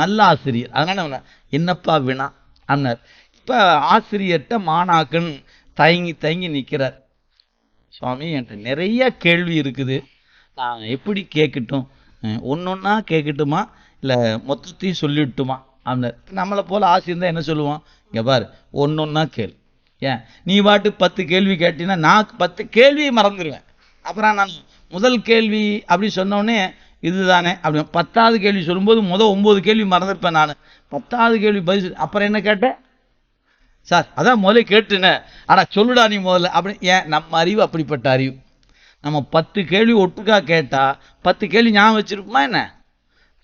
நல்ல ஆசிரியர் அதனால என்னப்பா வினா? அண்ணர் இப்போ ஆசிரியர்கிட்ட மாணாக்கன் தயங்கி தயங்கி நிற்கிறார் சுவாமி என்கிட்ட நிறைய கேள்வி இருக்குது. நான் எப்படி கேட்கட்டும்? ஒன்று ஒன்றா கேட்கட்டுமா? இல்லை மொத்தத்தையும் சொல்லிவிட்டுமா அப்படின்னார் நம்மளை போல் ஆசிரியர் தான் என்ன சொல்லுவான்? இங்கே பாரு ஒன்றொன்னா கேள். ஏன்? நீ பாட்டு பத்து கேள்வி கேட்டீங்கன்னா நான் பத்து கேள்வியை மறந்துடுவேன் அப்புறம் நான் முதல் கேள்வி அப்படி சொன்னோடனே இதுதானே அப்படி பத்தாவது கேள்வி சொல்லும்போது முதல் ஒம்பது கேள்வி மறந்துருப்பேன் நான். பத்தாவது கேள்வி பதில் சொல்லி- அப்புறம் என்ன கேட்டேன் சார் அதான் முதல்ல கேட்டுனேன் ஆனால் சொல்லுடா நீ முதல்ல. அப்படி ஏன்? நம்ம அறிவு அப்படிப்பட்ட அறிவு. நம்ம பத்து கேள்வி ஒட்டுக்கா கேட்டால் பத்து கேள்வி ஞாபகம் வச்சிருப்போமா என்ன?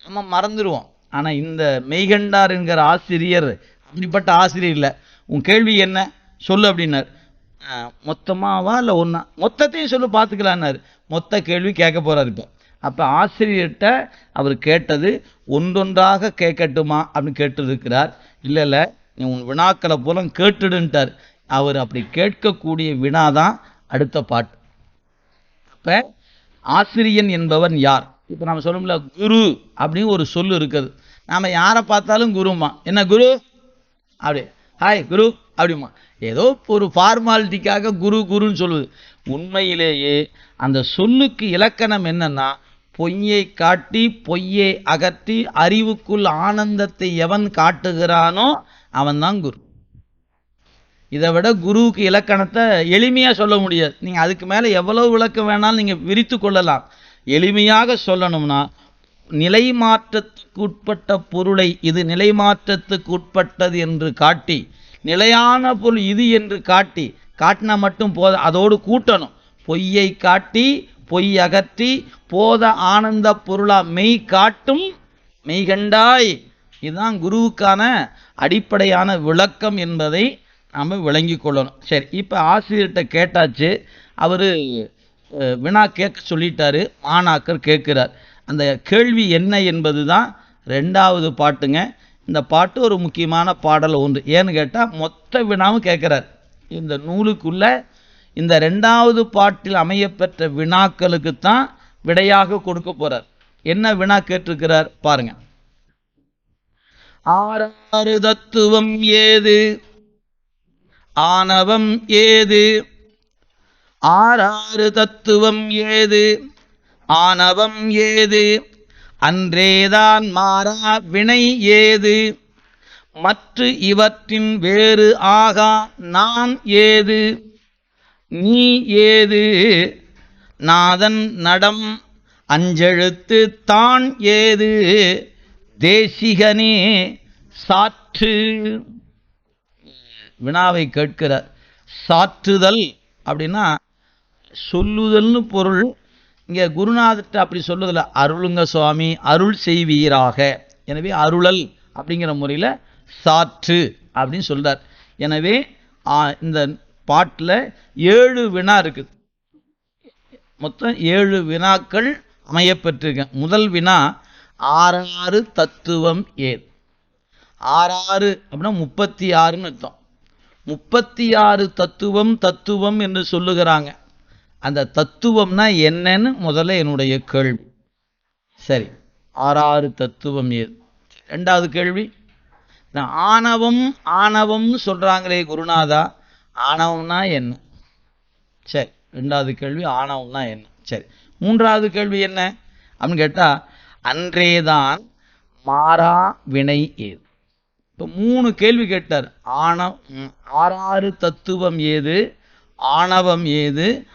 நம்ம மறந்துடுவோம் ஆனால் இந்த மெய்கண்டார் என்கிற ஆசிரியர் அப்படிப்பட்ட ஆசிரியர் இல்லை. உன் கேள்வி என்ன? சொல்லு அப்படின்னார். மொத்தமாவா இல்லை ஒன்றா மொத்தத்தையும் சொல்லு பார்த்துக்கலான்னாரு மொத்த கேள்வி கேட்க போகிறார் இப்போ. அப்போ ஆசிரியர்கிட்ட அவர் கேட்டது ஒன்றொன்றாக கேட்கட்டுமா? அப்படின்னு கேட்டிருக்கிறார். இல்லை இல்லை நீ உன் வினாக்களை பூரா கேட்டுடுன்ட்டார். அவர் அப்படி கேட்கக்கூடிய வினா தான் அடுத்த பாட்டு. அப்போ ஆசிரியன் என்பவன் யார்? இப்போ நம்ம சொல்லும்ல குரு அப்படின்னு ஒரு சொல்லு இருக்குது. நாம் யாரை பார்த்தாலும் குருமா என்ன குரு? அப்படி ஹாய் குரு அப்படிமா ஏதோ ஒரு ஃபார்மாலிட்டிக்காக குரு குருன்னு சொல்லுது. உண்மையிலேயே அந்த சொல்லுக்கு இலக்கணம் என்னென்னா பொய்யை காட்டி பொய்யை அகற்றி அறிவுக்குள் ஆனந்தத்தை எவன் காட்டுகிறானோ அவன்தான் குரு. இதை விட குருவுக்கு இலக்கணத்தை எளிமையாக சொல்ல முடியாது. நீங்கள் அதுக்கு மேலே எவ்வளவு விளக்கம் வேணாலும் நீங்கள் விரித்து கொள்ளலாம். எளிமையாக சொல்லணும்னா நிலை மாற்றத்துக்கு உட்பட்ட பொருளை இது நிலை மாற்றத்துக்கு உட்பட்டது என்று காட்டி நிலையான பொருள் இது என்று காட்டி காட்டினா மட்டும் போத அதோடு கூட்டணும். பொய்யை காட்டி பொய் அகற்றி போத ஆனந்த பொருளா மெய் காட்டும் மெய்கண்டாய் இதுதான் குருவுக்கான அடிப்படையான விளக்கம் என்பதை நாம் விளங்கி கொள்ளணும். சரி இப்போ ஆசிரியர்கிட்ட கேட்டாச்சு. அவர் வினா கேட்க சொல்லிட்டாரு. மாணாக்கர் கேட்கிறார். அந்த கேள்வி என்ன என்பது தான் ரெண்டாவது பாட்டுங்க. இந்த பாட்டு ஒரு முக்கியமான பாடல் ஒன்று. ஏன்னு கேட்டால் மொத்த வினாவும் கேட்குறார். இந்த நூலுக்குள்ளே இந்த ரெண்டாவது பாட்டில் அமையப்பெற்ற வினாக்களுக்கு தான் விடையாக கொடுக்க போகிறார் என்ன வினா கேட்டிருக்கிறார் பாருங்க. ஆறாறு தத்துவம் ஏது? ஆணவம் ஏது? ஆறாறு தத்துவம் ஏது? ஆணவம் ஏது? அன்றேதான் மாறா வினை ஏது? மற்ற இவற்றின் வேறு ஆகா நான் ஏது? நீ ஏது? நாதன் நடம் அஞ்செழுத்து தான் ஏது? தேசிகனே சாற்று. வினாவை கேட்கிறார் சாற்றுதல் அப்படின்னா சொல்லுதல்னு பொருள். இங்கே குருநாதர்கிட்ட அப்படி சொல்லுதில்ல அருளுங்க சுவாமி அருள் செய்வீராக. எனவே அருளல் அப்படிங்கிற முறையில் சாற்று அப்படின்னு சொல்கிறார் எனவே இந்த பாட்டில் ஏழு வினா இருக்குது. மொத்தம் ஏழு வினாக்கள் அமையப்பெற்றிருக்க. முதல் வினா ஆறாறு தத்துவம் ஏது? ஆறாறு அப்படின்னா முப்பத்தி ஆறுன்னு அர்த்தம். முப்பத்தி ஆறு தத்துவம் தத்துவம் என்று சொல்லுகிறாங்க. அந்த தத்துவம்னா என்னன்னு முதல்ல என்னுடைய கேள்வி. சரி ஆறாறு தத்துவம் ஏது? ரெண்டாவது கேள்வி இந்த ஆணவம் ஆணவம்னு சொல்கிறாங்களே குருநாதா ஆணவம்னா என்ன? சரி ரெண்டாவது கேள்வி ஆணவம்னா என்ன? சரி மூன்றாவது கேள்வி என்ன? அப்படின்னு கேட்டால் அன்றேதான் மாறா வினை ஏது? இப்போ மூணு கேள்வி கேட்டார். ஆணவம் ஆறாறு தத்துவம் ஏது? ஆணவம் ஏது?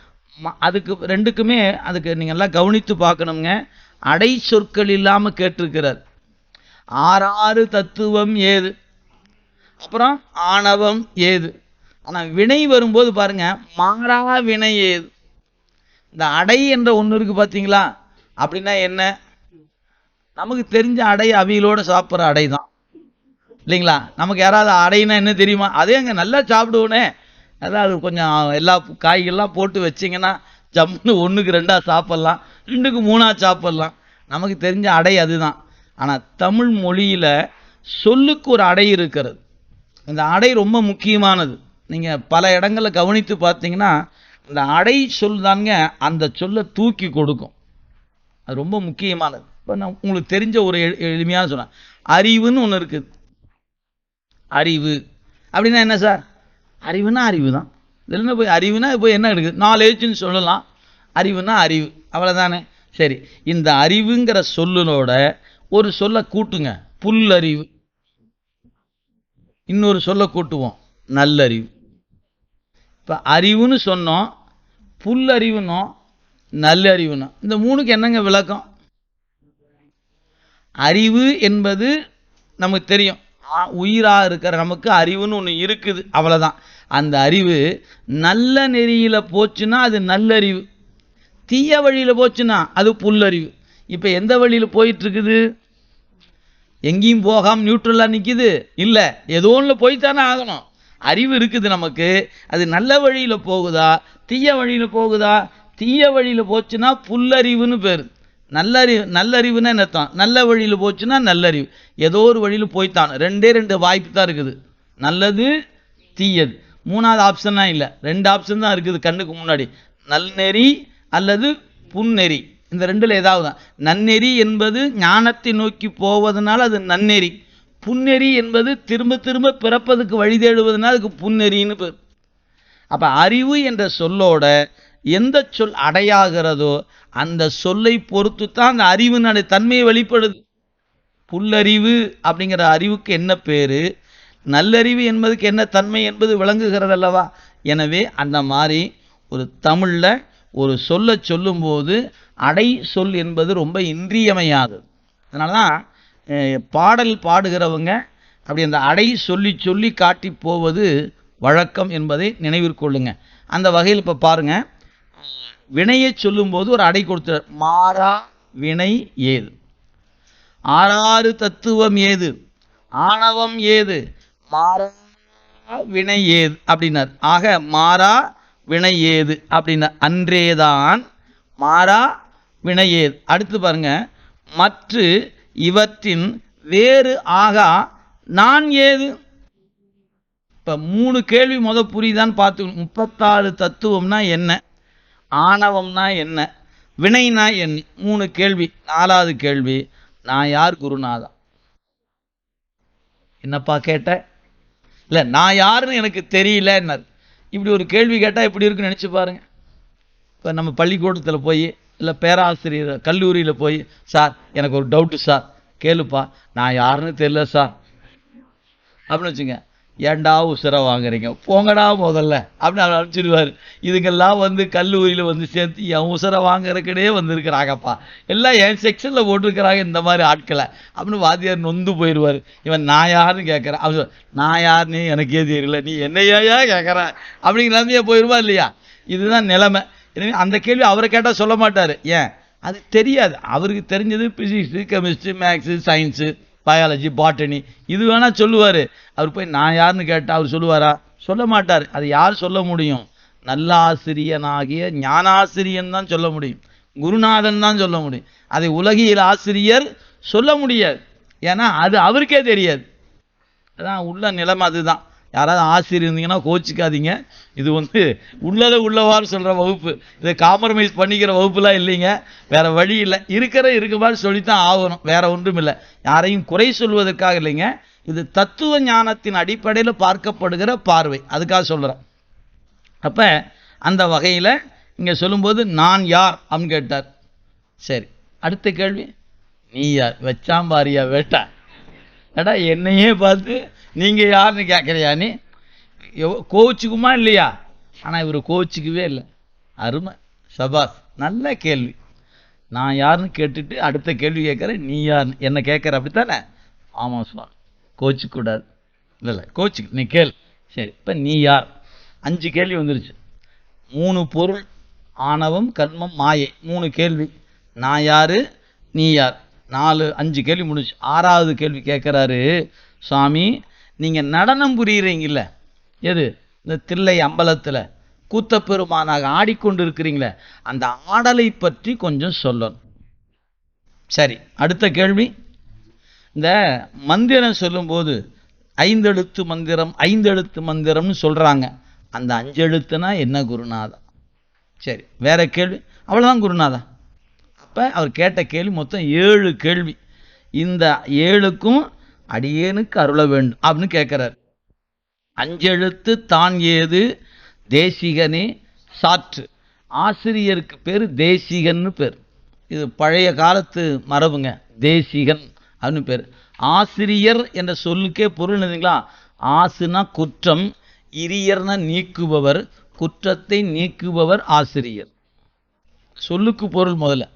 ம- அதுக்கு ரெண்டுக்குமே அதுக்கு நீங்கள் எல்லாம் கவனித்து பார்க்கணுங்க அடை சொற்கள் இல்லாமல் கேட்டிருக்கிறார். ஆறாறு தத்துவம் ஏது? அப்புறம் ஆணவம் ஏது? ஆனால் வினை வரும்போது பாருங்க மாறா வினை ஏது. இந்த அடை என்ற ஒன்று இருக்குது பார்த்தீங்களா அப்படின்னா என்ன? நமக்கு தெரிஞ்ச அடை அவியலோடு சாப்பிட்ற அடை தான் இல்லைங்களா? நமக்கு யாராவது அடைனா என்ன தெரியுமா? அதே அங்கே நல்லா சாப்பிடுவோனே. அதாவது கொஞ்சம் எல்லா காய்கள்லாம் போட்டு வச்சிங்கன்னா ஜம்முன்னு ஒன்றுக்கு ரெண்டாக சாப்பிட்லாம் ரெண்டுக்கு மூணாக சாப்பிட்லாம். நமக்கு தெரிஞ்ச அடை அதுதான். ஆனால் தமிழ் மொழியில் சொல்லுக்கு ஒரு அடை இருக்கிறது. இந்த அடை ரொம்ப முக்கியமானது. நீங்கள் பல இடங்களில் கவனித்து பார்த்தீங்கன்னா இந்த அடை சொல் தாங்க அந்த சொல்லை தூக்கி கொடுக்கும். அது ரொம்ப முக்கியமானது. இப்போ நான் உங்களுக்கு தெரிஞ்ச ஒரு எளி- எளிமையான சொன்னேன் அறிவுன்னு ஒன்று இருக்குது அறிவு. அப்படின்னா என்ன சார்? அறிவுனா அறிவு தான். இதில் போய் அறிவுனா போய் என்ன இருக்குது நாலேஜ்னு சொல்லலாம். அறிவுனா அறிவு. அவ்வளோதானே சரி. இந்த அறிவுங்கிற சொல்லனோட ஒரு சொல்லை கூட்டுங்க. புல்லறிவு. இன்னொரு சொல்லை கூட்டுவோம். நல்லறிவு. இப்போ அறிவுன்னு சொன்னோம் புல்லறிவுனோம் நல்லறிவுனோம் இந்த மூணுக்கு என்னங்க விளக்கம்? அறிவு என்பது நமக்கு தெரியும். உயிராக இருக்கிற நமக்கு அறிவுன்னு ஒன்று இருக்குது அவ்வளோதான் அந்த அறிவு நல்ல நெறியில் போச்சுன்னா அது நல்லறிவு. தீய வழியில் போச்சுன்னா அது புல்லறிவு. இப்போ எந்த வழியில் போயிட்டுருக்குது? எங்கேயும் போகாமல் நியூட்ரலாக நிற்கிது இல்லை. ஏதோ ஒன்றில் போய்த்தானே ஆகணும். அறிவு இருக்குது நமக்கு. அது நல்ல வழியில் போகுதா? தீய வழியில் போகுதா? தீய வழியில் போச்சுன்னா புல்லறிவுன்னு பேர். நல்லறிவு நல்லறிவுன்னா என்ன நல்ல வழியில் போச்சுன்னா நல்லறிவு. ஏதோ ஒரு வழியில் போய்த்தான். ரெண்டே ரெண்டு வாய்ப்பு தான் இருக்குது. நல்லது தீயது. மூணாவது ஆப்ஷன்லாம் இல்லை. ரெண்டு ஆப்ஷன் தான் இருக்குது கண்ணுக்கு முன்னாடி. நல்நெறி அல்லது புன்னெறி. இந்த ரெண்டில் ஏதாவது தான். நன்னெறி என்பது ஞானத்தை நோக்கி போவதனால அது நன்னெறி. புன்னெறி என்பது திரும்ப திரும்ப பிறப்பதுக்கு வழி தேடுவதுனா அதுக்கு புன்னெறின்னு பேர். அப்போ அறிவு என்ற சொல்லோட எந்த சொல் அடையாகிறதோ அந்த சொல்லை பொறுத்து தான் அந்த அறிவினுடைய தன்மையை வெளிப்படுது. புல்லறிவு அப்படிங்கிற அறிவுக்கு என்ன பேர்? நல்லறிவு என்பதுக்கு என்ன தன்மை என்பது விளங்குகிறது அல்லவா? எனவே அந்த மாதிரி ஒரு தமிழில் ஒரு சொல்லை சொல்லும்போது அடை சொல் என்பது ரொம்ப இன்றியமையாதது. அதனால தான் பாடல் பாடுகிறவங்க அப்படி அந்த அடை சொல்லி சொல்லி காட்டி போவது வழக்கம் என்பதை நினைவிற்கொள்ளுங்க அந்த வகையில் இப்போ பாருங்க. வினையை சொல்லும்போது ஒரு அடை கொடுத்தார் மாறா வினை ஏது? ஆறாறு தத்துவம் ஏது? ஆணவம் ஏது? மாறா வினை ஏது? அப்படின்னார். ஆக மாறா வினை ஏது? அப்படின்னார் அன்றேதான் மாறா வினை ஏது. அடுத்து பாருங்க. மற்ற இவற்றின் வேறு ஆகா நான் ஏது? இப்போ மூணு கேள்வி முத புரியுதான்னு பார்த்துக்கணும் முப்பத்தாறு தத்துவம்னா என்ன? ஆணவம்னா என்ன? வினைனா என்ன? மூணு கேள்வி நாலாவது கேள்வி நான் யார் குருநாதா? என்னப்பா கேட்ட? இல்லை நான் யாருன்னு எனக்கு தெரியலன்னார். இப்படி ஒரு கேள்வி கேட்டால் எப்படி இருக்குன்னு நினச்சி பாருங்க. இப்போ நம்ம பள்ளிக்கூடத்தில் போய் இல்லை பேராசிரியர் கல்லூரியில் போய் சார் எனக்கு ஒரு டவுட்டு சார். கேளுப்பா. நான் யாருன்னு தெரியல சார். அப்படின்னு வச்சுங்க. ஏண்டா உசுரை வாங்குறீங்க? போங்கடா முதல்ல. அப்படின்னு அவர் அனுப்பிச்சிடுவார். இதுக்கெல்லாம் வந்து கல்லூரியில் வந்து சேர்த்து என் உசுரை வாங்குறதுக்கடே வந்திருக்கிறாங்கப்பா. எல்லாம் என் செக்ஷனில் போட்டிருக்கிறாங்க இந்த மாதிரி ஆட்களை. அப்படின்னு வாத்தியார் நொந்து போயிடுவார். இவன் நான் யாருன்னு கேட்குறேன் அவர் நான் யாருன்னு எனக்கே தெரியல. நீ என்னையா கேட்குற அப்படிங்கிறதையே போயிடுவா இல்லையா? இதுதான் நிலைமை. எனவே அந்த கேள்வி அவரை கேட்டால் சொல்ல மாட்டார். ஏன்? அது தெரியாது. அவருக்கு தெரிஞ்சது physics chemistry maths science biology botany. இது வேணால் சொல்லுவார். அவர் போய் நான் யாருன்னு கேட்டால் அவர் சொல்லுவாரா? சொல்ல மாட்டார். அது யார் சொல்ல முடியும்? நல்ல ஆசிரியனாகிய ஞானாசிரியன் தான் சொல்ல முடியும். குருநாதன் தான் சொல்ல முடியும். அதை உலகியல் ஆசிரியர் சொல்ல முடியாது. ஏன்னா அது அவருக்கே தெரியாது. அதான் உள்ள நிலைமை அதுதான். யாராவது ஆசிரியர் இருந்தீங்கன்னா கோச்சிக்காதீங்க. இது வந்து உள்ளதை உள்ளவாறு சொல்கிற வகுப்பு. இதை காம்ப்ரமைஸ் பண்ணிக்கிற வகுப்புலாம் இல்லைங்க. வேறு வழி இல்லை. இருக்கிற இருக்க மாதிரி சொல்லித்தான் ஆகணும். வேறு ஒன்றும் இல்லை. யாரையும் குறை சொல்வதற்காக இல்லைங்க. இது தத்துவ ஞானத்தின் அடிப்படையில் பார்க்கப்படுகிற பார்வை. அதுக்காக சொல்கிறேன் அப்போ அந்த வகையில் இங்கே சொல்லும்போது நான் யார் அப்படின்னு கேட்டார். சரி. அடுத்த கேள்வி? நீ யார்? வச்சாம்பாரியா? வேட்டா. ஏடா என்னையே பார்த்து நீங்கள் யாருன்னு கேட்குறியா நீ? கோவிச்சுக்குமா இல்லையா? ஆனால் இவர் கோவிச்சுக்கவே இல்லை. அருமை. சபாஸ் நல்ல கேள்வி. நான் யாருன்னு கேட்டுட்டு அடுத்த கேள்வி கேட்குறேன் நீ யாருன்னு என்ன கேட்குற அப்படித்தானே? ஆமாம் சுவா கோச்சிக்கூடாது இல்லை இல்லை கோச்சு நீ கேள். சரி இப்போ நீ யார்? அஞ்சு கேள்வி வந்துருச்சு. மூணு பொருள் ஆணவம் கர்மம் மாயை. மூணு கேள்வி. நான் யார்? நீ யார்? நாலு அஞ்சு கேள்வி முடிஞ்சு. ஆறாவது கேள்வி கேட்குறாரு சுவாமி நீங்கள் நடனம் புரியுறீங்கல்ல? எது? இந்த தில்லை அம்பலத்தில் கூத்தப்பெருமானாக ஆடிக்கொண்டு இருக்கிறீங்களே அந்த ஆடலை பற்றி கொஞ்சம் சொல்லணும். சரி அடுத்த கேள்வி. இந்த மந்திரம் சொல்லும்போது ஐந்தெழுத்து மந்திரம் ஐந்தெழுத்து மந்திரம்னு சொல்கிறாங்க அந்த அஞ்செழுத்துனா என்ன குருநாதா? சரி வேற கேள்வி? அவ்வளோதான் குருநாதா. அப்போ அவர் கேட்ட கேள்வி மொத்தம் ஏழு கேள்வி. இந்த ஏழுக்கும் அடியேனுக்கு அருள வேண்டும் அப்படின்னு கேட்குறார். அஞ்செழுத்து தான் ஏது? தேசிகனே சாற்று. ஆசிரியருக்கு பேர் தேசிகன்னு பேர். இது பழைய காலத்து மரபுங்க. தேசிகன் அப்படின்னு பேர். ஆசிரியர் என்ற சொல்லுக்கே பொருள் என்னதுங்களா ஆசுனா குற்றம் இரியர்னா நீக்குபவர் குற்றத்தை நீக்குபவர் ஆசிரியர். சொல்லுக்கு பொருள் முதல்ல.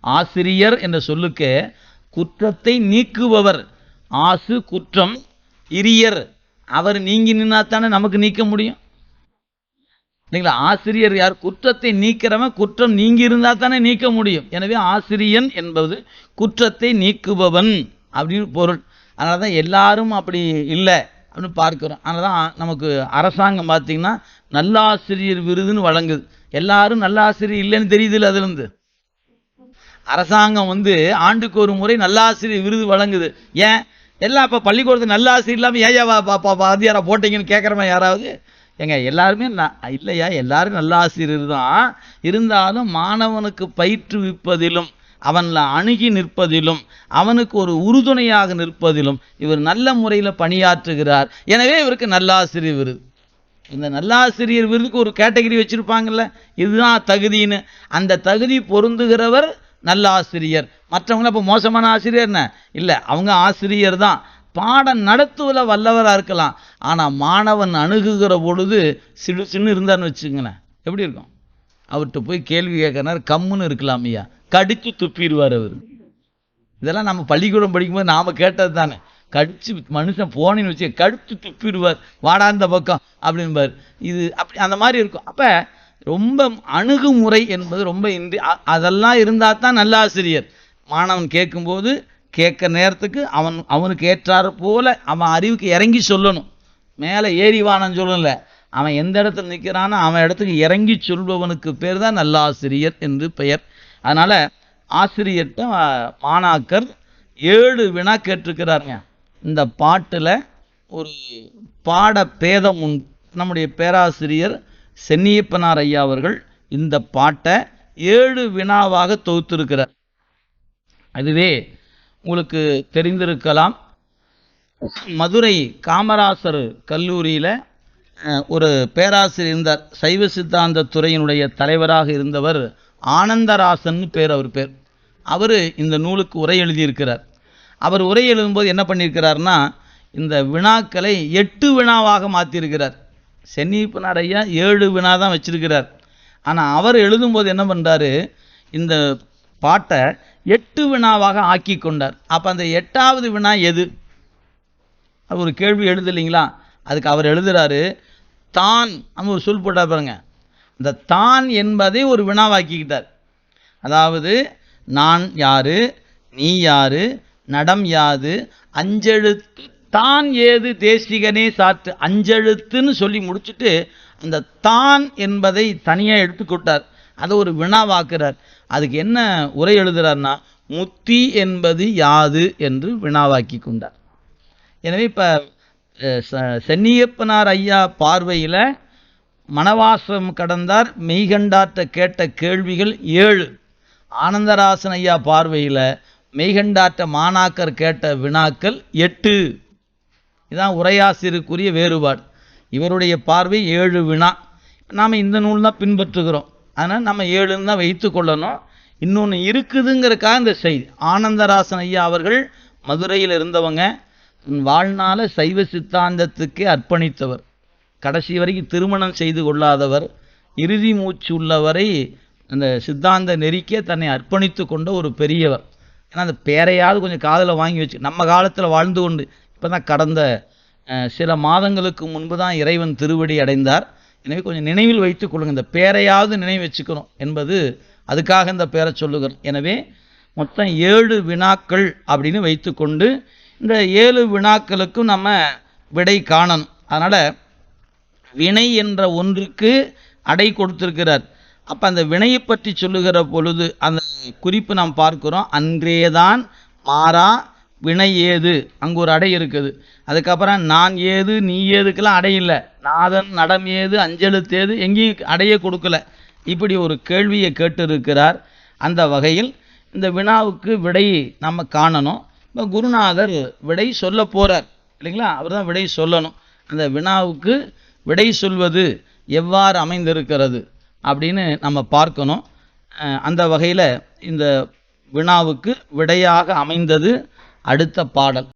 ஆசிரியர் என்ற சொல்லுக்கு குற்றத்தை நீக்குபவர் ஆசு குற்றம் இரியர் அவர் நீங்கி நின்னா தானே நமக்கு நீக்க முடியும்? இல்லைங்களா? ஆசிரியர் யார்? குற்றத்தை நீக்கிறவன் குற்றம் நீங்கி இருந்தால் தானே நீக்க முடியும். எனவே ஆசிரியன் என்பது குற்றத்தை நீக்குபவன் அப்படின்னு பொருள். அதனால தான் எல்லாரும் அப்படி இல்லை அப்படின்னு பார்க்குறோம். அதனால தான் நமக்கு அரசாங்கம் பார்த்திங்கன்னா நல்லாசிரியர் விருதுன்னு வழங்குது. எல்லாரும் நல்லாசிரியர் இல்லைன்னு தெரியுதுல்ல அதுலேருந்து? அரசாங்கம் வந்து ஆண்டுக்கு ஒரு முறை நல்லாசிரியர் விருது வழங்குது. ஏன்? எல்லாம் இப்போ பள்ளிக்கூடத்துக்கு நல்லாசிரியர் இல்லாமல் ஏயா வாத்தியாரா போட்டீங்கன்னு கேட்குறமா யாராவது? ஏங்க எல்லாருமே நான் இல்லையா எல்லாரும் நல்ல ஆசிரியர் தான். இருந்தாலும் மாணவனுக்கு பயிற்றுவிப்பதிலும் அவனில் அணுகி நிற்பதிலும் அவனுக்கு ஒரு உறுதுணையாக நிற்பதிலும் இவர் நல்ல முறையில் பணியாற்றுகிறார். எனவே இவருக்கு நல்லாசிரியர் விருது. இந்த நல்லாசிரியர் விருதுக்கு ஒரு கேட்டகரி வச்சுருப்பாங்கள்ல இதுதான் தகுதின்னு. அந்த தகுதி பொருந்துகிறவர் நல்ல ஆசிரியர். மற்றவங்கள இப்போ மோசமான ஆசிரியர் என்ன? இல்லை அவங்க ஆசிரியர் தான். பாடம் நடத்துவதில் வல்லவராக இருக்கலாம். ஆனால் மாணவன் அணுகுகிற பொழுது சிடு சின்னு இருந்தான்னு வச்சுங்களேன் எப்படி இருக்கும்? அவர்கிட்ட போய் கேள்வி கேட்கறாரு கம்முன்னு இருக்கலாம் ஐயா. கடித்து துப்பிடுவார் அவர். இதெல்லாம் நம்ம பள்ளிக்கூடம் படிக்கும்போது நாம் கேட்டது தானே. கடிச்சு மனுஷன் போனின்னு வச்சு கடிச்சு துப்பிடுவார். வாடா இந்த பக்கம் அப்படின்பார் இது அப்படி அந்த மாதிரி இருக்கும். அப்போ ரொம்ப அணுகுமுறை என்பது ரொம்ப இன்றி அதெல்லாம் இருந்தால் தான் நல்ல ஆசிரியர் மாணவன் கேட்கும்போது கேட்க நேரத்துக்கு அவன் அவனுக்கு ஏற்றாறு போல் அவன் அறிவுக்கு இறங்கி சொல்லணும். மேலே ஏறிவானன்னு சொல்லலை சொல்லல. அவன் எந்த இடத்துல நிற்கிறானோ அவன் இடத்துக்கு இறங்கி சொல்பவனுக்கு பேர் தான் நல்ல ஆசிரியர் என்று பெயர். அதனால் ஆசிரியர்கிட்ட மாணாக்கர் ஏழு வினா கேட்டிருக்கிறாருங்க. இந்த பாட்டில் ஒரு பாட பேதம் உண்டு நம்முடைய பேராசிரியர் சென்னியப்பனார் ஐயா அவர்கள் இந்த பாட்டை ஏழு வினாவாக தொகுத்திருக்கிறார். அதுவே உங்களுக்கு தெரிந்திருக்கலாம். மதுரை காமராசர் கல்லூரியில் ஒரு பேராசிரியர் இருந்தார். சைவ சித்தாந்த துறையினுடைய தலைவராக இருந்தவர் ஆனந்தராசன் பேர் அவர் பேர். அவர் இந்த நூலுக்கு உரை எழுதியிருக்கிறார். அவர் உரை எழுதும்போது என்ன பண்ணியிருக்கிறார்னா இந்த வினாக்களை எட்டு வினாவாக மாற்றியிருக்கிறார் சென்னிப்பு ஐயா ஏழு வினா தான் வச்சிருக்கிறார். ஆனால் அவர் எழுதும்போது என்ன பண்ணுறாரு இந்த பாட்டை எட்டு வினாவாக ஆக்கி கொண்டார். அப்போ அந்த எட்டாவது வினா எது? அது ஒரு கேள்வி எழுதலைங்களா? அதுக்கு அவர் எழுதுறாரு தான் நம்ம ஒரு சொல் போட்டார் பாருங்க. இந்த தான் என்பதை ஒரு வினாவாக்கிக்கிட்டார். அதாவது நான் யாரு? நீ யாரு? நடம் யாது? அஞ்செழுத்து தான் ஏது தேசிகனே சாற்று அஞ்செழுத்துன்னு சொல்லி முடிச்சுட்டு அந்த தான் என்பதை தனியாக எடுத்துக்கொட்டார் அதை ஒரு வினாவாக்குறார். அதுக்கு என்ன உரை எழுதுறார்னா முத்தி என்பது யாது என்று வினாவாக்கி கொண்டார். எனவே இப்போ சென்னியப்பனார் ஐயா பார்வையில் மணவாசம் கடந்தார் மெய்கண்டாற்ற கேட்ட கேள்விகள் ஏழு. ஆனந்தராசன் ஐயா பார்வையில் மெய்கண்டாற்ற மாணாக்கர் கேட்ட வினாக்கள் எட்டு. இதான் உரையாசிரியருக்குரிய வேறுபாடு. இவருடைய பார்வை ஏழு வினா. நாம் இந்த நூல் தான் பின்பற்றுகிறோம். அதனால் நம்ம ஏழுன்னு தான் வைத்து கொள்ளணும். இன்னொன்று இருக்குதுங்கிறக்காக இந்த செய்தி. ஆனந்தராசன் ஐயா அவர்கள் மதுரையில் இருந்தவங்க வாழ்நாள சைவ சித்தாந்தத்துக்கே அர்ப்பணித்தவர். கடைசி வரைக்கும் திருமணம் செய்து கொள்ளாதவர் இறுதி மூச்சு உள்ளவரை அந்த சித்தாந்த நெறிக்கே தன்னை அர்ப்பணித்து கொண்ட ஒரு பெரியவர். ஏன்னா அந்த பேரையாவது கொஞ்சம் காதில் வாங்கி வச்சு நம்ம காலத்தில் வாழ்ந்து கொண்டு இப்போ தான் கடந்த சில மாதங்களுக்கு முன்பு தான் இறைவன் திருவடி அடைந்தார். எனவே கொஞ்சம் நினைவில் வைத்துக் கொள்ளுங்கள் இந்த பேரையாவது நினைவு வச்சுக்கணும் என்பது அதுக்காக இந்த பேரை சொல்லுகிறோம் எனவே மொத்தம் ஏழு வினாக்கள் அப்படின்னு வைத்துக்கொண்டு இந்த ஏழு வினாக்களுக்கும் நம்ம விடை காணணும். அதனால் வினை என்ற ஒன்றுக்கு அடை கொடுத்திருக்கிறார். அப்போ அந்த வினையை பற்றி சொல்லுகிற பொழுது அந்த குறிப்பு நாம் பார்க்கிறோம். அன்றேதான் மாறா வினை ஏது? அங்கே ஒரு அடை இருக்குது. அதுக்கப்புறம் நான் ஏது நீ ஏதுக்கெல்லாம் அடை இல்லை. நாதன் நடம் ஏது அஞ்செழுத்தேது எங்கேயும் அடையே கொடுக்கல. இப்படி ஒரு கேள்வியை கேட்டு இருக்கிறார் அந்த வகையில் இந்த வினாவுக்கு விடை நம்ம காணணும். இப்போ குருநாதர் விடை சொல்ல போகிறார் இல்லைங்களா? அவர் தான் விடை சொல்லணும். அந்த வினாவுக்கு விடை சொல்வது எவ்வாறு அமைந்திருக்கிறது அப்படின்னு நம்ம பார்க்கணும். அந்த வகையில் இந்த வினாவுக்கு விடையாக அமைந்தது அடுத்த பாடல்.